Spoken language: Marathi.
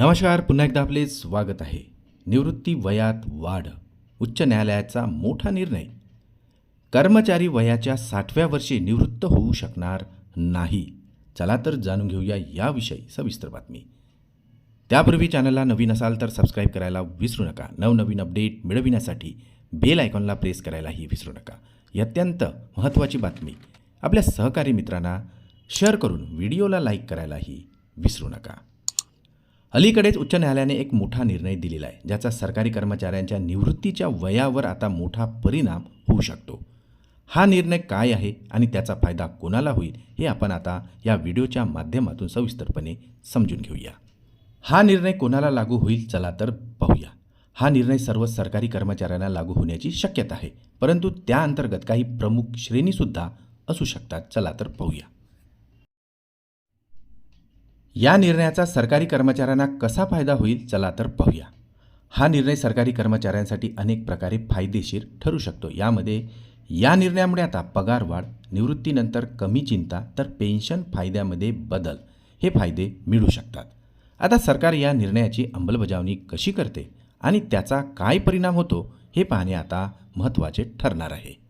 नमस्कार पुन्हा एकदा आपले स्वागत आहे. निवृत्ती वयात वाढ उच्च न्यायालयाचा मोठा निर्णय. कर्मचारी वयाच्या साठव्या वर्षी निवृत्त होऊ शकणार नाही. चला तर जाणून घेऊया याविषयी सविस्तर बातमी. त्यापूर्वी चॅनलला नवीन असाल तर सबस्क्राईब करायला विसरू नका. नवनवीन अपडेट मिळविण्यासाठी बेल आयकॉनला प्रेस करायलाही विसरू नका. ही अत्यंत महत्त्वाची बातमी. आपल्या सहकारी मित्रांना शेअर करून व्हिडिओला लाईक करायलाही विसरू नका. अलीकडेच उच्च न्यायालयाने एक मोठा निर्णय दिलेला आहे ज्याचा सरकारी कर्मचाऱ्यांच्या निवृत्तीच्या वयावर आता मोठा परिणाम होऊ शकतो. हा निर्णय काय आहे आणि त्याचा फायदा कोणाला होईल हे आपण आता या व्हिडिओच्या माध्यमातून सविस्तरपणे समजून घेऊया. हा निर्णय कोणाला लागू होईल चला तर पाहूया. हा निर्णय सर्व सरकारी कर्मचाऱ्यांना लागू होण्याची शक्यता आहे परंतु त्या अंतर्गत काही प्रमुख श्रेणीसुद्धा असू शकतात चला तर पाहूया. या निर्णयाचा सरकारी कर्मचाऱ्यांना कसा फायदा होईल चला तर पाहूया. हा निर्णय सरकारी कर्मचाऱ्यांसाठी अनेक प्रकारे फायदेशीर ठरू शकतो. यामध्ये या निर्णयामुळे आता पगार वाढ निवृत्तीनंतर कमी चिंता तर पेन्शन फायद्यामध्ये बदल हे फायदे मिळू शकतात. आता सरकार या निर्णयाची अंमलबजावणी कशी करते आणि त्याचा काय परिणाम होतो हे पाहणे आता महत्त्वाचे ठरणार आहे.